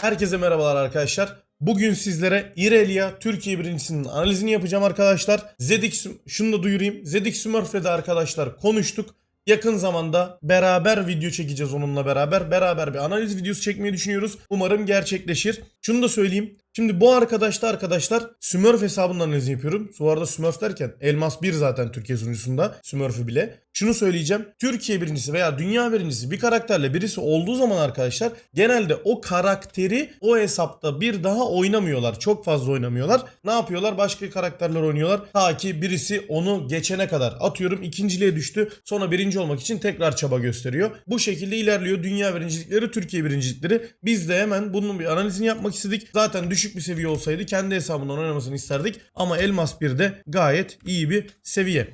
Herkese merhabalar arkadaşlar. Bugün sizlere Irelia Türkiye birincisinin analizini yapacağım arkadaşlar. Zedik şunu da duyurayım. Zedik Smurf'le arkadaşlar konuştuk. Yakın zamanda beraber video çekeceğiz onunla beraber. Beraber bir analiz videosu çekmeyi düşünüyoruz. Umarım gerçekleşir. Şunu da söyleyeyim. Şimdi bu arkadaşta arkadaşlar Smurf hesabının analizini yapıyorum. Bu arada Smurf derken Elmas 1 zaten Türkiye sunucusunda. Smurf'ü bile. Şunu söyleyeceğim. Türkiye birincisi veya dünya birincisi bir karakterle birisi olduğu zaman arkadaşlar genelde o karakteri o hesapta bir daha oynamıyorlar. Çok fazla oynamıyorlar. Ne yapıyorlar? Başka karakterler oynuyorlar. Ta ki birisi onu geçene kadar. Atıyorum ikinciliğe düştü. Sonra birinci olmak için tekrar çaba gösteriyor. Bu şekilde ilerliyor. Dünya birincilikleri, Türkiye birincilikleri. Biz de hemen bunun bir analizini yapmak istedik. Zaten düşük bir seviye olsaydı kendi hesabından oynamasını isterdik. Ama Elmas 1 de gayet iyi bir seviye.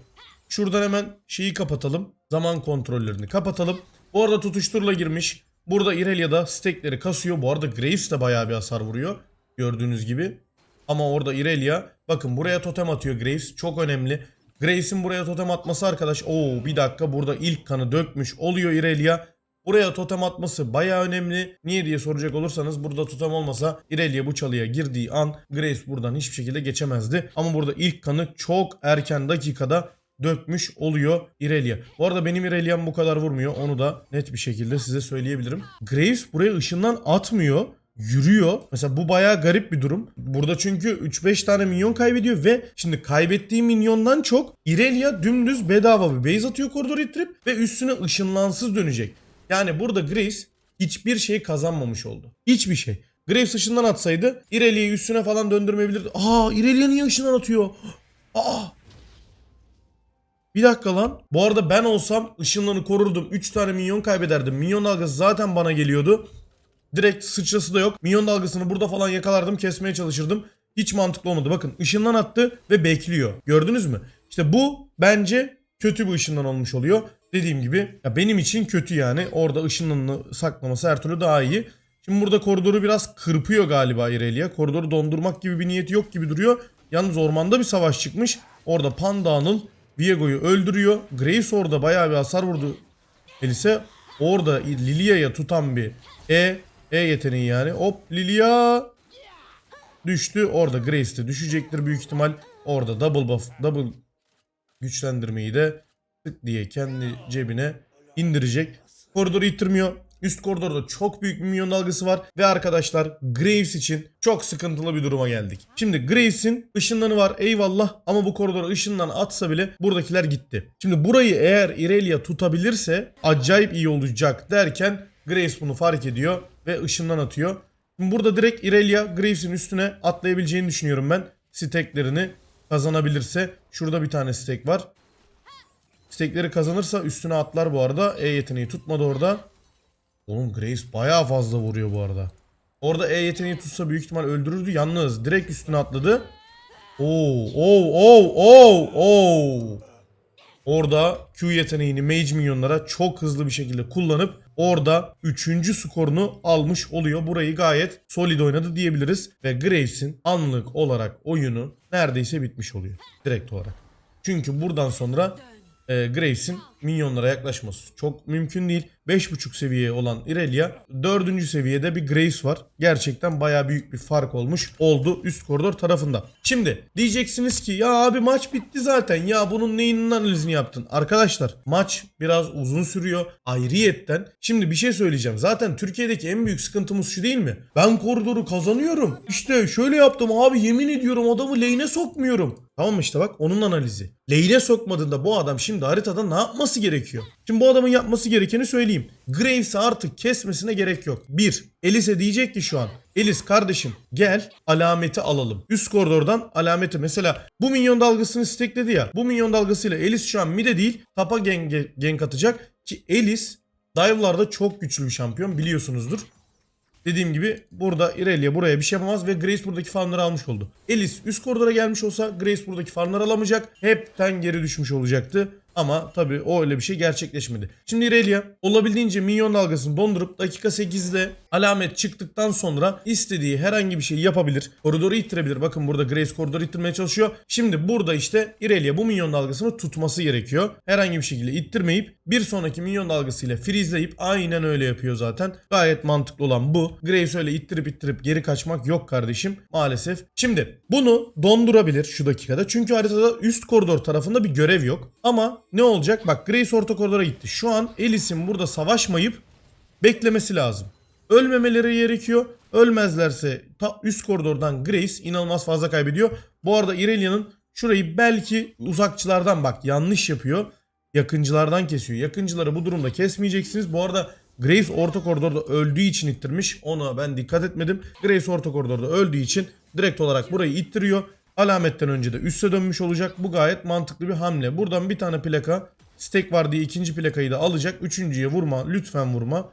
Şuradan hemen şeyi kapatalım. Zaman kontrollerini kapatalım. Bu arada tutuşturla girmiş. Burada Irelia'da stekleri kasıyor. Bu arada Graves de bayağı bir hasar vuruyor. Gördüğünüz gibi. Ama orada Irelia bakın buraya totem atıyor Graves. Çok önemli. Graves'in buraya totem atması arkadaş. Oo bir dakika burada ilk kanı dökmüş oluyor Irelia. Buraya totem atması bayağı önemli. Niye diye soracak olursanız burada totem olmasa Irelia bu çalıya girdiği an Graves buradan hiçbir şekilde geçemezdi. Ama burada ilk kanı çok erken dakikada dökmüş oluyor Irelia. Bu arada benim Irelia'm bu kadar vurmuyor. Onu da net bir şekilde size söyleyebilirim. Graves buraya ışından atmıyor. Yürüyor. Mesela bu bayağı garip bir durum. Burada çünkü 3-5 tane minyon kaybediyor ve şimdi kaybettiği minyondan çok Irelia dümdüz bedava bir base atıyor koridoru ittirip ve üstüne ışınlansız dönecek. Yani burada Graves hiçbir şey kazanmamış oldu. Hiçbir şey. Graves ışından atsaydı Irelia'yı üstüne falan döndürmeyebilirdi. Aa Irelia niye ışından atıyor? Aa bir dakika lan. Bu arada ben olsam ışınlarını korurdum. 3 tane minyon kaybederdim. Minyon dalgası zaten bana geliyordu. Direkt sıçrası da yok. Minyon dalgasını burada falan yakalardım. Kesmeye çalışırdım. Hiç mantıklı olmadı. Bakın ışından attı ve bekliyor. Gördünüz mü? İşte bu bence kötü bir ışından olmuş oluyor. Dediğim gibi ya benim için kötü yani. Orada ışınını saklaması her türlü daha iyi. Şimdi burada koridoru biraz kırpıyor galiba Irelia. Koridoru dondurmak gibi bir niyeti yok gibi duruyor. Yalnız ormanda bir savaş çıkmış. Orada Panda Anıl Viego'yu öldürüyor. Graves orada bayağı bir hasar vurdu. Elise orada Lilia'ya tutan bir E E yeteneği yani. Hop Lilia düştü. Orada Graves de düşecektir büyük ihtimal. Orada double buff, double güçlendirmeyi de tık diye kendi cebine indirecek. Koridoru ittirmiyor. Üst koridorda çok büyük bir minyon dalgası var. Ve arkadaşlar Graves için çok sıkıntılı bir duruma geldik. Şimdi Graves'in ışınlanı var eyvallah ama bu koridora ışından atsa bile buradakiler gitti. Şimdi burayı eğer Irelia tutabilirse acayip iyi olacak derken Graves bunu fark ediyor ve ışından atıyor. Şimdi burada direkt Irelia Graves'in üstüne atlayabileceğini düşünüyorum ben. Steklerini kazanabilirse. Şurada bir tane stek var. Stekleri kazanırsa üstüne atlar bu arada. E yeteneği tutmadı orada. Oğlum Graves bayağı fazla vuruyor bu arada. Orada E yeteneği tutsa büyük ihtimal öldürürdü. Yalnız direkt üstüne atladı. Oo, oo, oo, oo, oo. Orada Q yeteneğini Mage minyonlara çok hızlı bir şekilde kullanıp orada 3. skorunu almış oluyor. Burayı gayet solid oynadı diyebiliriz. Ve Graves'in anlık olarak oyunu neredeyse bitmiş oluyor. Direkt olarak. Çünkü buradan sonra e, Graves'in minyonlara yaklaşması çok mümkün değil. 5.5 seviye olan Irelia 4. seviyede bir Graves var. Gerçekten baya büyük bir fark olmuş oldu üst koridor tarafında. Şimdi diyeceksiniz ki ya abi maç bitti zaten ya bunun neyinin analizini yaptın? Arkadaşlar maç biraz uzun sürüyor. Ayrıyetten şimdi bir şey söyleyeceğim. Zaten Türkiye'deki en büyük sıkıntımız şu değil mi? Ben koridoru kazanıyorum. İşte şöyle yaptım abi yemin ediyorum adamı lane'e sokmuyorum. Tamam işte bak onun analizi. Lane'e sokmadığında bu adam şimdi haritada ne yapması gerekiyor? Şimdi bu adamın yapması gerekeni söyleyeyim. Graves'i artık kesmesine gerek yok. 1. Elise diyecek ki şu an. Elis kardeşim gel alameti alalım. Üst koridordan alameti mesela bu minyon dalgasını stekledi ya. Bu minyon dalgasıyla Elis şu an mide değil tapa gank, gank atacak. Ki Elis dive'larda çok güçlü bir şampiyon biliyorsunuzdur. Dediğim gibi burada Irelia buraya bir şey yapamaz ve Grace buradaki farmları almış oldu. Elis üst koridora gelmiş olsa Grace buradaki farmları alamayacak. Hepten geri düşmüş olacaktı. Ama tabii o öyle bir şey gerçekleşmedi. Şimdi Irelia olabildiğince minyon dalgasını dondurup dakika 8'de alamet çıktıktan sonra istediği herhangi bir şey yapabilir. Koridoru ittirebilir. Bakın burada Grace koridoru ittirmeye çalışıyor. Şimdi burada işte Irelia bu minyon dalgasını tutması gerekiyor. Herhangi bir şekilde ittirmeyip bir sonraki minyon dalgasıyla freezeleyip aynen öyle yapıyor zaten. Gayet mantıklı olan bu. Grace öyle ittirip ittirip geri kaçmak yok kardeşim maalesef. Şimdi bunu dondurabilir şu dakikada. Çünkü haritada üst koridor tarafında bir görev yok. Ama ne olacak? Bak Grace orta koridora gitti. Şu an Elis'in burada savaşmayıp beklemesi lazım. Ölmemeleri gerekiyor. Ölmezlerse ta üst koridordan Grace inanılmaz fazla kaybediyor. Bu arada Irelia'nın şurayı belki uzakçılardan bak yanlış yapıyor. Yakıncılardan kesiyor. Yakıncıları bu durumda kesmeyeceksiniz. Bu arada Grace orta koridorda öldüğü için ittirmiş. Ona ben dikkat etmedim. Grace orta koridorda öldüğü için direkt olarak burayı ittiriyor. Alametten önce de üste dönmüş olacak. Bu gayet mantıklı bir hamle. Buradan bir tane plaka stack var diye ikinci plakayı da alacak. Üçüncüye vurma. Lütfen vurma.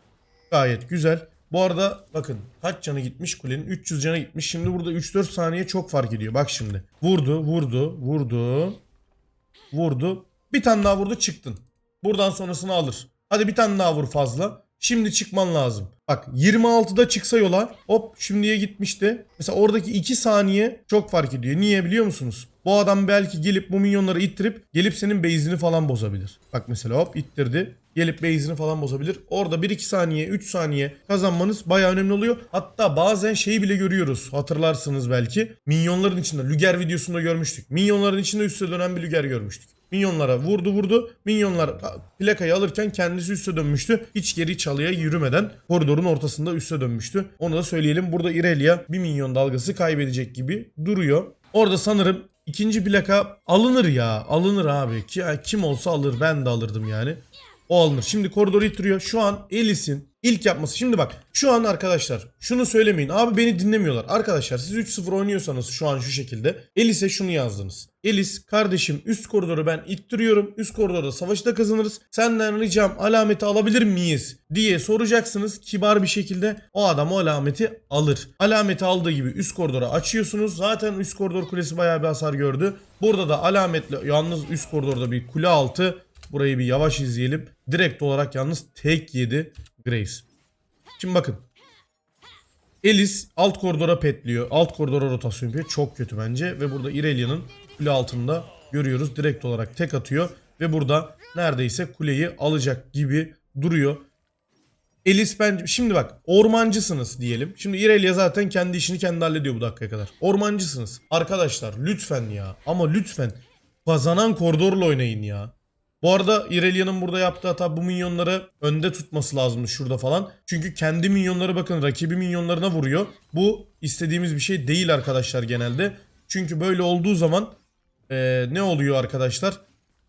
Gayet güzel. Bu arada bakın kaç canı gitmiş kulenin? 300 canı gitmiş. Şimdi burada 3-4 saniye çok fark ediyor. Bak şimdi. Vurdu, vurdu, vurdu. Vurdu. Bir tane daha vurdu çıktın. Buradan sonrasını alır. Hadi bir tane daha vur fazla. Şimdi çıkman lazım. Bak 26'da çıksa yola hop şimdiye gitmişti. Mesela oradaki 2 saniye çok fark ediyor. Niye biliyor musunuz? Bu adam belki gelip bu minyonları ittirip gelip senin base'ini falan bozabilir. Bak mesela hop ittirdi. Gelip base'ini falan bozabilir. Orada 1-2 saniye 3 saniye kazanmanız baya önemli oluyor. Hatta bazen şeyi bile görüyoruz. Hatırlarsınız belki. Minyonların içinde Luger videosunda görmüştük. Minyonların içinde üste dönen bir Luger görmüştük. Minyonlara vurdu vurdu. Minyonlar plakayı alırken kendisi üste dönmüştü. Hiç geri çalıya yürümeden koridorun ortasında üste dönmüştü. Onu da söyleyelim. Burada Irelia bir minyon dalgası kaybedecek gibi duruyor. Orada sanırım ikinci plaka alınır ya. Alınır abi. Ki, kim olsa alır. Ben de alırdım yani. O alınır. Şimdi koridoru ittiriyor. Şu an Elis'in ilk yapması. Şimdi bak şu an arkadaşlar şunu söylemeyin. Abi beni dinlemiyorlar. Arkadaşlar siz 3-0 oynuyorsanız şu an şu şekilde Elis'e şunu yazdınız. Elis kardeşim üst koridoru ben ittiriyorum. Üst koridorda savaşı da kazanırız. Senden ricam alameti alabilir miyiz diye soracaksınız. Kibar bir şekilde o adam o alameti alır. Alameti aldığı gibi üst koridoru açıyorsunuz. Zaten üst koridor kulesi bayağı bir hasar gördü. Burada da alametle yalnız üst koridorda bir kule altı Burayı bir yavaş izleyelim. Direkt olarak yalnız tek yedi Grace. Şimdi bakın. Elis alt koridora petliyor. Alt koridora rotasyon yapıyor. Çok kötü bence. Ve burada Irelia'nın kule altında görüyoruz. Direkt olarak tek atıyor. Ve burada neredeyse kuleyi alacak gibi duruyor. Elis bence şimdi bak ormancısınız diyelim. Şimdi Irelia zaten kendi işini kendi hallediyor bu dakikaya kadar. Ormancısınız. Arkadaşlar lütfen ya ama lütfen kazanan koridorla oynayın ya. Bu arada Irelia'nın burada yaptığı hata bu minyonları önde tutması lazım şurada falan. Çünkü kendi minyonları bakın rakibi minyonlarına vuruyor. Bu istediğimiz bir şey değil arkadaşlar genelde. Çünkü böyle olduğu zaman eee, ne oluyor arkadaşlar?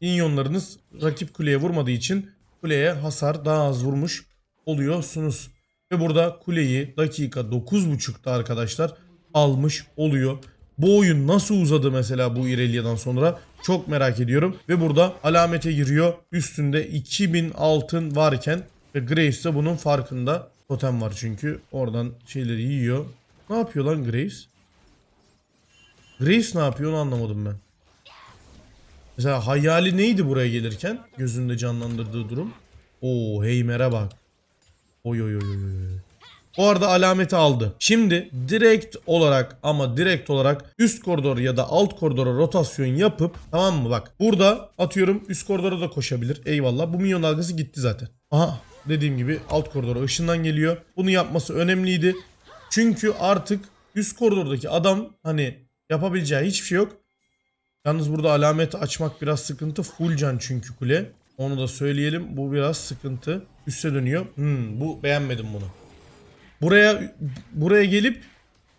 Minyonlarınız rakip kuleye vurmadığı için kuleye hasar daha az vurmuş oluyorsunuz. Ve burada kuleyi dakika 9.5'ta arkadaşlar almış oluyor. Bu oyun nasıl uzadı mesela bu Irelia'dan sonra çok merak ediyorum. Ve burada alamete giriyor. Üstünde 2000 altın varken ve Grace de bunun farkında. Totem var çünkü. Oradan şeyleri yiyor. Ne yapıyor lan Grace? Grace ne yapıyor onu anlamadım ben. Mesela hayali neydi buraya gelirken? Gözünde canlandırdığı durum. Oo Heymer'e bak. Oy oy oy oy. Arada alameti aldı. Şimdi direkt olarak ama direkt olarak üst koridor ya da alt koridora rotasyon yapıp tamam mı bak burada atıyorum üst koridora da koşabilir. Eyvallah bu minyon dalgası gitti zaten. Aha dediğim gibi alt koridora ışından geliyor. Bunu yapması önemliydi. Çünkü artık üst koridordaki adam hani yapabileceği hiçbir şey yok. Yalnız burada alamet açmak biraz sıkıntı. Full can çünkü kule. Onu da söyleyelim. Bu biraz sıkıntı. Üste dönüyor. Hmm, bu beğenmedim bunu. Buraya buraya gelip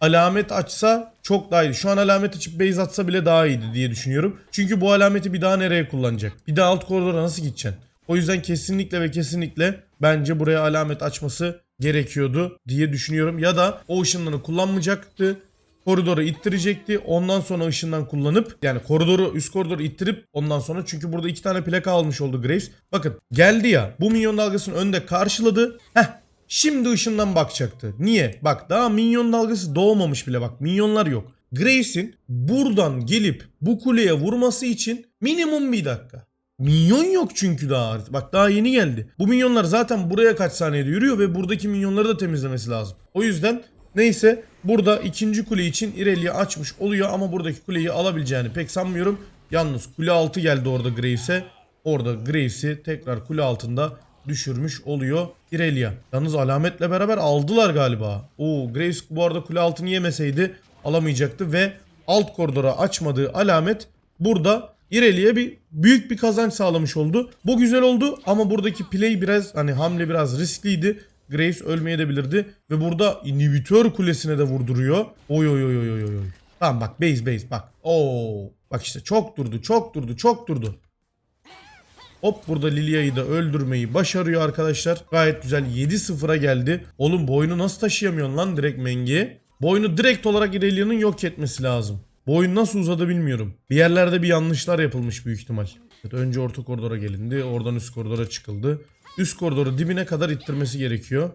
alamet açsa çok daha iyi. Şu an alamet açıp base atsa bile daha iyiydi diye düşünüyorum. Çünkü bu alameti bir daha nereye kullanacak? Bir daha alt koridora nasıl gideceksin? O yüzden kesinlikle ve kesinlikle bence buraya alamet açması gerekiyordu diye düşünüyorum. Ya da o ışınlarını kullanmayacaktı. Koridoru ittirecekti. Ondan sonra ışından kullanıp yani koridoru üst koridoru ittirip ondan sonra çünkü burada iki tane plaka almış oldu Graves. Bakın geldi ya bu minyon dalgasını önde karşıladı. Heh Şimdi ışından bakacaktı. Niye? Bak daha minyon dalgası doğmamış bile bak. Minyonlar yok. Grace'in buradan gelip bu kuleye vurması için minimum bir dakika. Minyon yok çünkü daha. Bak daha yeni geldi. Bu minyonlar zaten buraya kaç saniyede yürüyor ve buradaki minyonları da temizlemesi lazım. O yüzden neyse burada ikinci kule için Irelia açmış oluyor ama buradaki kuleyi alabileceğini pek sanmıyorum. Yalnız kule altı geldi orada Graves'e. Orada Graves'i tekrar kule altında düşürmüş oluyor Irelia. Yalnız alametle beraber aldılar galiba. Oo Graves bu arada kule altını yemeseydi alamayacaktı ve alt koridora açmadığı alamet burada Irelia'ya bir büyük bir kazanç sağlamış oldu. Bu güzel oldu ama buradaki play biraz hani hamle biraz riskliydi. Graves ölmeye de bilirdi ve burada inhibitör kulesine de vurduruyor. Oy oy oy oy oy oy. Tamam bak base base bak. Oo bak işte çok durdu çok durdu çok durdu. Hop burada Lilia'yı da öldürmeyi başarıyor arkadaşlar. Gayet güzel 7-0'a geldi. Oğlum boynu nasıl taşıyamıyorsun lan direkt Menge'ye? Boynu direkt olarak Irelia'nın yok etmesi lazım. Boyun nasıl uzadı bilmiyorum. Bir yerlerde bir yanlışlar yapılmış büyük ihtimal. Evet, önce orta koridora gelindi. Oradan üst koridora çıkıldı. Üst koridoru dibine kadar ittirmesi gerekiyor.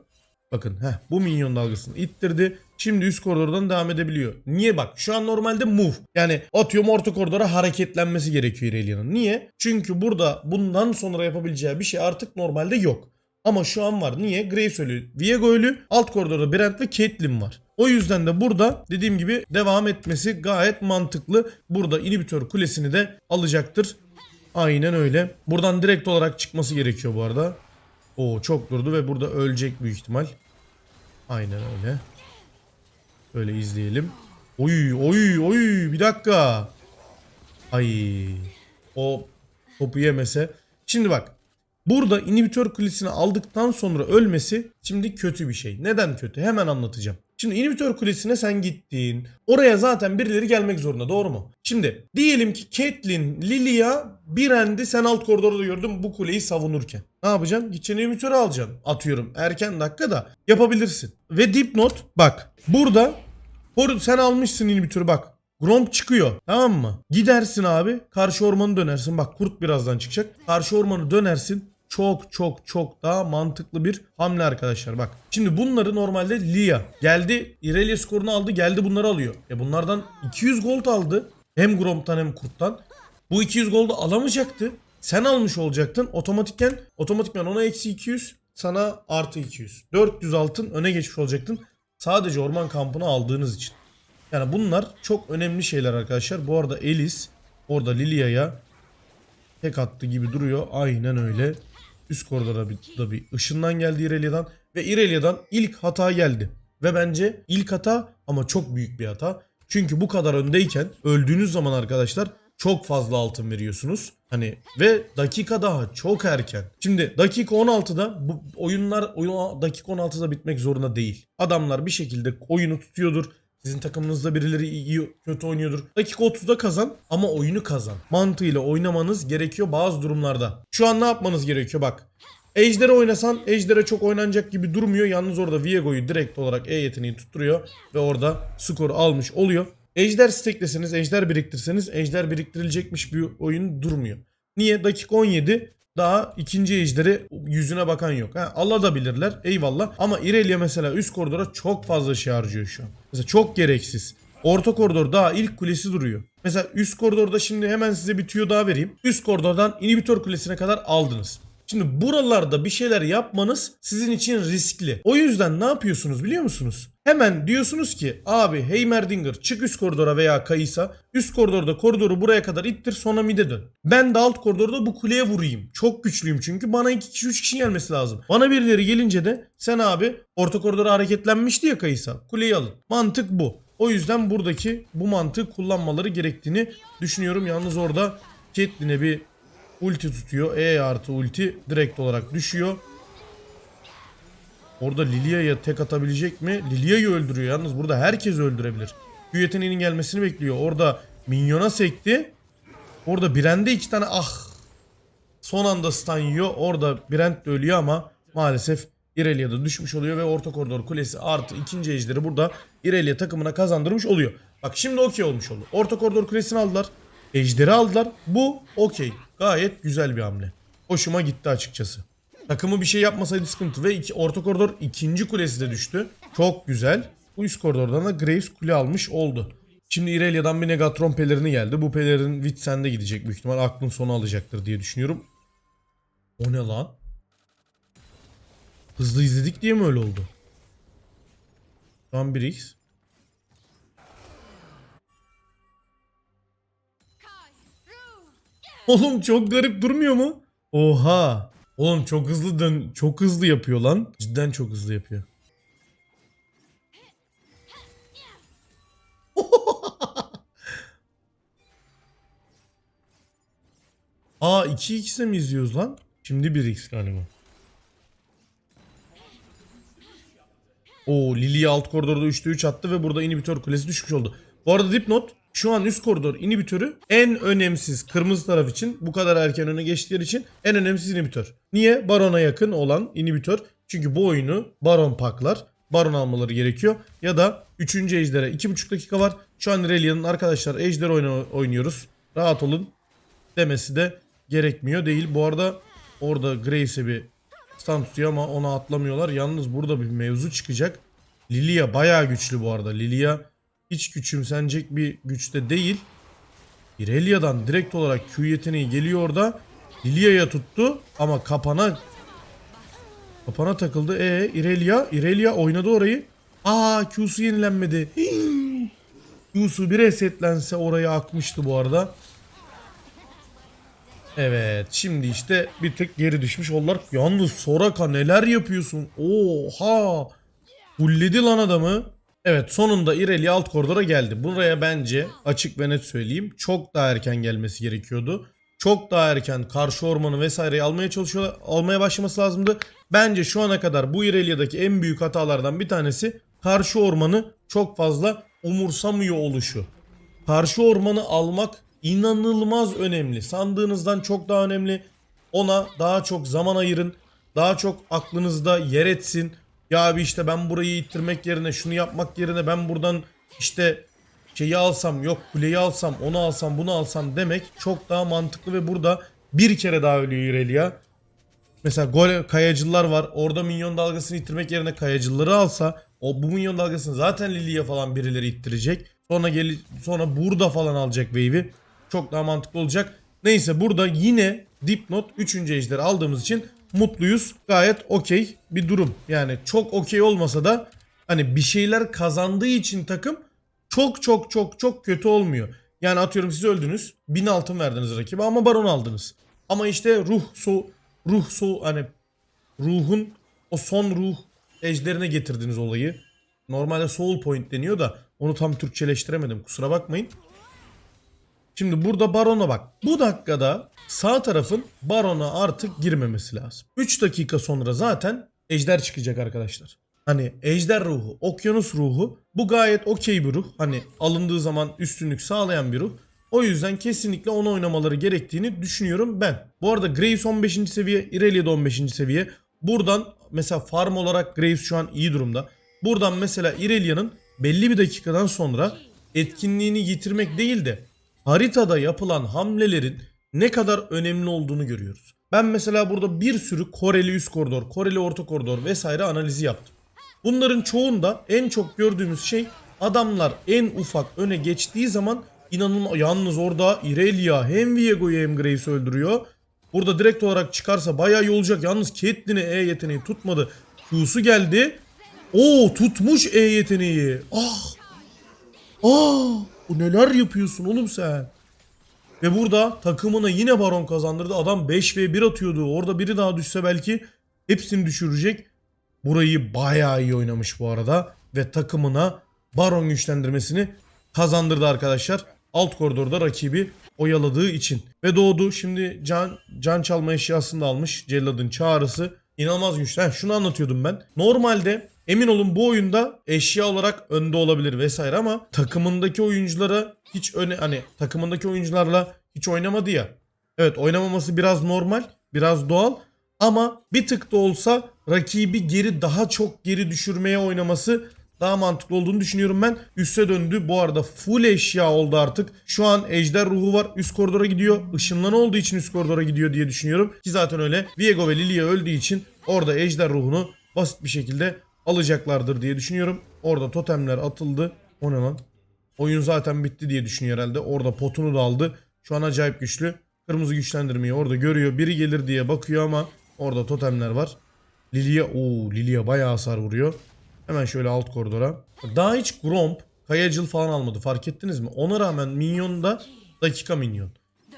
Bakın heh, bu minyon dalgasını ittirdi. Şimdi üst koridordan devam edebiliyor. Niye bak şu an normalde move. Yani atıyorum orta koridora hareketlenmesi gerekiyor Irelia'nın. Niye? Çünkü burada bundan sonra yapabileceği bir şey artık normalde yok. Ama şu an var. Niye? Graves ölü, Viego ölü, alt koridorda Brent ve Caitlyn var. O yüzden de burada dediğim gibi devam etmesi gayet mantıklı. Burada inhibitör kulesini de alacaktır. Aynen öyle. Buradan direkt olarak çıkması gerekiyor bu arada. Oo çok durdu ve burada ölecek büyük ihtimal. Aynen öyle. Böyle izleyelim. Oy oy oy bir dakika. Ay o topu yemese. Şimdi bak burada inhibitör kulesini aldıktan sonra ölmesi şimdi kötü bir şey. Neden kötü? Hemen anlatacağım. Şimdi inhibitör kulesine sen gittin. Oraya zaten birileri gelmek zorunda doğru mu? Şimdi diyelim ki Caitlyn, Lilia bir endi sen alt koridorda gördün bu kuleyi savunurken. Ne yapacaksın? Gideceksin inhibitörü alacaksın. Atıyorum erken dakikada yapabilirsin. Ve dipnot bak burada sen almışsın inhibitörü bak. Gromp çıkıyor tamam mı? Gidersin abi karşı ormanı dönersin. Bak kurt birazdan çıkacak. Karşı ormanı dönersin. Çok çok çok daha mantıklı bir hamle arkadaşlar bak. Şimdi bunları normalde Lia geldi Irelia skorunu aldı geldi bunları alıyor. E bunlardan 200 gold aldı. Hem Gromp'tan hem Kurt'tan. Bu 200 gold'u alamayacaktı. Sen almış olacaktın. Otomatikken otomatikman ona eksi 200 sana artı 200. 400 altın öne geçmiş olacaktın. Sadece orman kampını aldığınız için. Yani bunlar çok önemli şeyler arkadaşlar. Bu arada Elis orada Lilia'ya tek attı gibi duruyor. Aynen öyle. Üst koridora bir, da bir ışından geldi Irelia'dan. Ve Irelia'dan ilk hata geldi. Ve bence ilk hata ama çok büyük bir hata. Çünkü bu kadar öndeyken öldüğünüz zaman arkadaşlar çok fazla altın veriyorsunuz. Hani ve dakika daha çok erken. Şimdi dakika 16'da bu oyunlar oyun dakika 16'da bitmek zorunda değil. Adamlar bir şekilde oyunu tutuyordur. Sizin takımınızda birileri iyi kötü oynuyordur. Dakika 30'da kazan ama oyunu kazan. Mantığıyla oynamanız gerekiyor bazı durumlarda. Şu an ne yapmanız gerekiyor bak. Ejder'e oynasan Ejder'e çok oynanacak gibi durmuyor. Yalnız orada Viego'yu direkt olarak E yeteneği tutturuyor. Ve orada skor almış oluyor. Ejder stekleseniz, ejder biriktirseniz ejder biriktirilecekmiş bir oyun durmuyor. Niye? Dakika 17 daha ikinci ejderi yüzüne bakan yok. Ha, Allah da bilirler eyvallah. Ama Irelia mesela üst koridora çok fazla şey harcıyor şu an. Mesela çok gereksiz. Orta koridor daha ilk kulesi duruyor. Mesela üst koridorda şimdi hemen size bir tüyo daha vereyim. Üst koridordan inhibitör kulesine kadar aldınız. Şimdi buralarda bir şeyler yapmanız sizin için riskli. O yüzden ne yapıyorsunuz biliyor musunuz? Hemen diyorsunuz ki abi Heimerdinger çık üst koridora veya Kaysa üst koridorda koridoru buraya kadar ittir sonra mide dön. Ben de alt koridorda bu kuleye vurayım. Çok güçlüyüm çünkü bana 2 kişi 3 kişi gelmesi lazım. Bana birileri gelince de sen abi orta koridora hareketlenmişti ya Kaysa kuleyi alın. Mantık bu. O yüzden buradaki bu mantığı kullanmaları gerektiğini düşünüyorum. Yalnız orada Caitlyn'e bir ulti tutuyor. E artı ulti direkt olarak düşüyor. Orada Lilia'ya tek atabilecek mi? Lilia'yı öldürüyor yalnız. Burada herkes öldürebilir. Q yeteneğinin gelmesini bekliyor. Orada minyona sekti. Orada Brand'e iki tane ah. Son anda stun yiyor. Orada Brand de ölüyor ama maalesef Irelia da düşmüş oluyor ve orta koridor kulesi artı ikinci ejderi burada Irelia takımına kazandırmış oluyor. Bak şimdi okey olmuş oldu. Orta koridor kulesini aldılar. Ejderi aldılar. Bu okey. Gayet güzel bir hamle. Hoşuma gitti açıkçası. Takımı bir şey yapmasaydı sıkıntı ve iki, orta koridor ikinci kulesi de düştü. Çok güzel. Bu üst koridordan da Graves kule almış oldu. Şimdi İrelia'dan bir Negatron pelerini geldi. Bu pelerin Witsen'de gidecek büyük ihtimal. Aklın sonu alacaktır diye düşünüyorum. O ne lan? Hızlı izledik diye mi öyle oldu? An 1x. Oğlum çok garip durmuyor mu? Oha. Oğlum çok hızlı dön çok hızlı yapıyor lan. Cidden çok hızlı yapıyor. Aa 2x'e mi izliyoruz lan? Şimdi 1x galiba. Oo Lily alt koridorda 3'te 3 attı ve burada inhibitör kulesi düşmüş oldu. Bu arada dipnot şu an üst koridor inhibitörü en önemsiz kırmızı taraf için bu kadar erken öne geçtikleri için en önemsiz inhibitör. Niye? Baron'a yakın olan inhibitör. Çünkü bu oyunu Baron paklar. Baron almaları gerekiyor. Ya da 3. ejdere 2,5 dakika var. Şu an Relia'nın arkadaşlar ejder oynuyoruz. Rahat olun demesi de gerekmiyor değil. Bu arada orada Grace'e bir stand tutuyor ama ona atlamıyorlar. Yalnız burada bir mevzu çıkacak. Lilia bayağı güçlü bu arada. Lilia hiç küçümsenecek bir güçte değil. Irelia'dan direkt olarak Q yeteneği geliyor orada. Lilia'ya tuttu ama kapana kapana takıldı. E Irelia, Irelia oynadı orayı. Aa Q'su yenilenmedi. Q'su bir resetlense oraya akmıştı bu arada. Evet şimdi işte bir tık geri düşmüş oldular. Yalnız Soraka neler yapıyorsun? Oha! Hulledi lan adamı. Evet sonunda Irelia alt koridora geldi. Buraya bence açık ve net söyleyeyim çok daha erken gelmesi gerekiyordu. Çok daha erken karşı ormanı vesaireyi almaya çalışıyor, almaya başlaması lazımdı. Bence şu ana kadar bu Irelia'daki en büyük hatalardan bir tanesi karşı ormanı çok fazla umursamıyor oluşu. Karşı ormanı almak inanılmaz önemli. Sandığınızdan çok daha önemli. Ona daha çok zaman ayırın. Daha çok aklınızda yer etsin. Ya abi işte ben burayı ittirmek yerine şunu yapmak yerine ben buradan işte şeyi alsam yok kuleyi alsam onu alsam bunu alsam demek çok daha mantıklı ve burada bir kere daha ölüyor Irelia. Mesela gol kayacılar var. Orada minyon dalgasını ittirmek yerine kayacıları alsa o bu minyon dalgasını zaten Lily'ye falan birileri ittirecek. Sonra gel sonra burada falan alacak wave'i. Çok daha mantıklı olacak. Neyse burada yine dipnot 3. ejderi aldığımız için mutluyuz. Gayet okey bir durum. Yani çok okey olmasa da hani bir şeyler kazandığı için takım çok çok çok çok kötü olmuyor. Yani atıyorum siz öldünüz. 1000 altın verdiniz rakibe ama baron aldınız. Ama işte ruh so ruh so hani ruhun o son ruh ejderine getirdiniz olayı. Normalde soul point deniyor da onu tam Türkçeleştiremedim. Kusura bakmayın. Şimdi burada Baron'a bak. Bu dakikada sağ tarafın Baron'a artık girmemesi lazım. 3 dakika sonra zaten Ejder çıkacak arkadaşlar. Hani Ejder ruhu, Okyanus ruhu bu gayet okey bir ruh. Hani alındığı zaman üstünlük sağlayan bir ruh. O yüzden kesinlikle onu oynamaları gerektiğini düşünüyorum ben. Bu arada Graves 15. seviye, Irelia da 15. seviye. Buradan mesela farm olarak Graves şu an iyi durumda. Buradan mesela Irelia'nın belli bir dakikadan sonra etkinliğini yitirmek değil de haritada yapılan hamlelerin ne kadar önemli olduğunu görüyoruz. Ben mesela burada bir sürü Koreli üst koridor, Koreli orta koridor vesaire analizi yaptım. Bunların çoğunda en çok gördüğümüz şey adamlar en ufak öne geçtiği zaman inanılmaz yalnız orada Irelia hem Viego'yu hem Grace'i öldürüyor. Burada direkt olarak çıkarsa bayağı iyi olacak. Yalnız Caitlyn'e E yeteneği tutmadı. Q'su geldi. Oo tutmuş E yeteneği. Ah. Ah. Bu neler yapıyorsun oğlum sen? Ve burada takımına yine baron kazandırdı. Adam 5 v 1 atıyordu. Orada biri daha düşse belki hepsini düşürecek. Burayı bayağı iyi oynamış bu arada. Ve takımına baron güçlendirmesini kazandırdı arkadaşlar. Alt koridorda rakibi oyaladığı için. Ve doğdu. Şimdi can, can çalma eşyasını da almış. Cellad'ın çağrısı. İnanılmaz güçlü. Heh, şunu anlatıyordum ben. Normalde emin olun bu oyunda eşya olarak önde olabilir vesaire ama takımındaki oyunculara hiç öne hani takımındaki oyuncularla hiç oynamadı ya. Evet oynamaması biraz normal, biraz doğal ama bir tık da olsa rakibi geri daha çok geri düşürmeye oynaması daha mantıklı olduğunu düşünüyorum ben. Üste döndü. Bu arada full eşya oldu artık. Şu an ejder ruhu var. Üst koridora gidiyor. Işınlan olduğu için üst koridora gidiyor diye düşünüyorum. Ki zaten öyle. Viego ve Lilia öldüğü için orada ejder ruhunu basit bir şekilde alacaklardır diye düşünüyorum. Orada totemler atıldı. O ne lan? Oyun zaten bitti diye düşünüyor herhalde. Orada potunu da aldı. Şu an acayip güçlü. Kırmızı güçlendirmeyi orada görüyor. Biri gelir diye bakıyor ama orada totemler var. Lilia, oo Lilia bayağı hasar vuruyor. Hemen şöyle alt koridora. Daha hiç Gromp, Kayacıl falan almadı fark ettiniz mi? Ona rağmen minyon da dakika minyon.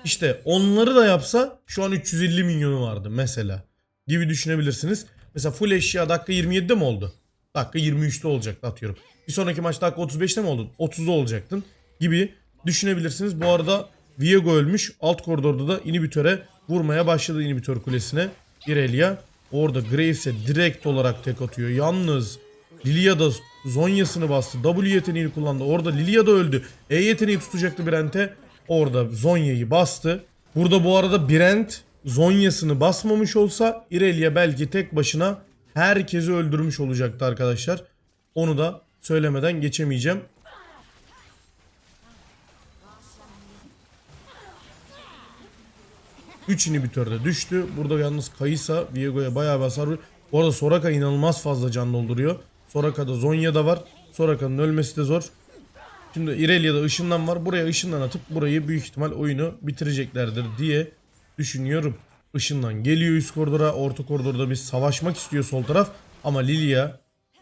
İşte onları da yapsa şu an 350 milyonu vardı mesela. Gibi düşünebilirsiniz. Mesela full eşya dakika 27'de mi oldu? Dakika 23'te olacaktı atıyorum. Bir sonraki maç dakika 35'te mi oldu? 30'da olacaktın gibi düşünebilirsiniz. Bu arada Viego ölmüş. Alt koridorda da inhibitöre vurmaya başladı inhibitör kulesine. Irelia orada Graves'e direkt olarak tek atıyor. Yalnız Lilia da Zonya'sını bastı. W yeteneğini kullandı. Orada Lilia da öldü. E yeteneği tutacaktı Brent'e. Orada Zonya'yı bastı. Burada bu arada Brent Zonya'sını basmamış olsa Irelia belki tek başına herkesi öldürmüş olacaktı arkadaşlar. Onu da söylemeden geçemeyeceğim. Üç inhibitör de düştü. Burada yalnız Kayısa Viego'ya bayağı bir hasar. Bu arada Soraka inanılmaz fazla can dolduruyor. Soraka'da Zonya da var. Soraka'nın ölmesi de zor. Şimdi Irelia'da ışından var. Buraya ışından atıp burayı büyük ihtimal oyunu bitireceklerdir diye düşünüyorum. Işından geliyor üst koridora. Orta koridorda bir savaşmak istiyor sol taraf. Ama Lilia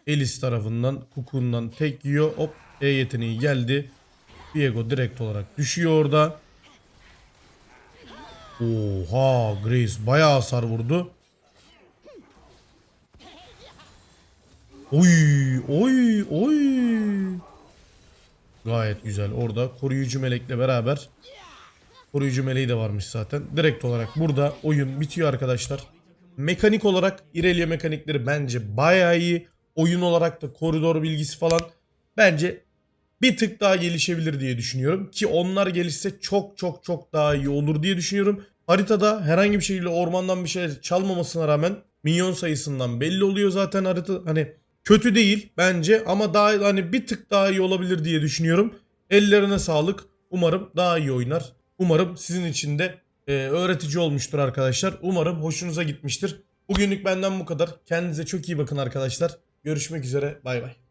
Elis tarafından Kukun'dan tek yiyor. Hop E yeteneği geldi. Viego direkt olarak düşüyor orada. Oha Grace bayağı hasar vurdu. Oy oy oy. Gayet güzel. Orada koruyucu melekle beraber koruyucu meleği de varmış zaten. Direkt olarak burada oyun bitiyor arkadaşlar. Mekanik olarak Irelia mekanikleri bence bayağı iyi. Oyun olarak da koridor bilgisi falan bence bir tık daha gelişebilir diye düşünüyorum. Ki onlar gelişse çok çok çok daha iyi olur diye düşünüyorum. Haritada herhangi bir şekilde ormandan bir şey çalmamasına rağmen minyon sayısından belli oluyor zaten harita. Hani kötü değil bence ama daha hani bir tık daha iyi olabilir diye düşünüyorum. Ellerine sağlık. Umarım daha iyi oynar. Umarım sizin için de e, öğretici olmuştur arkadaşlar. Umarım hoşunuza gitmiştir. Bugünlük benden bu kadar. Kendinize çok iyi bakın arkadaşlar. Görüşmek üzere. Bay bay.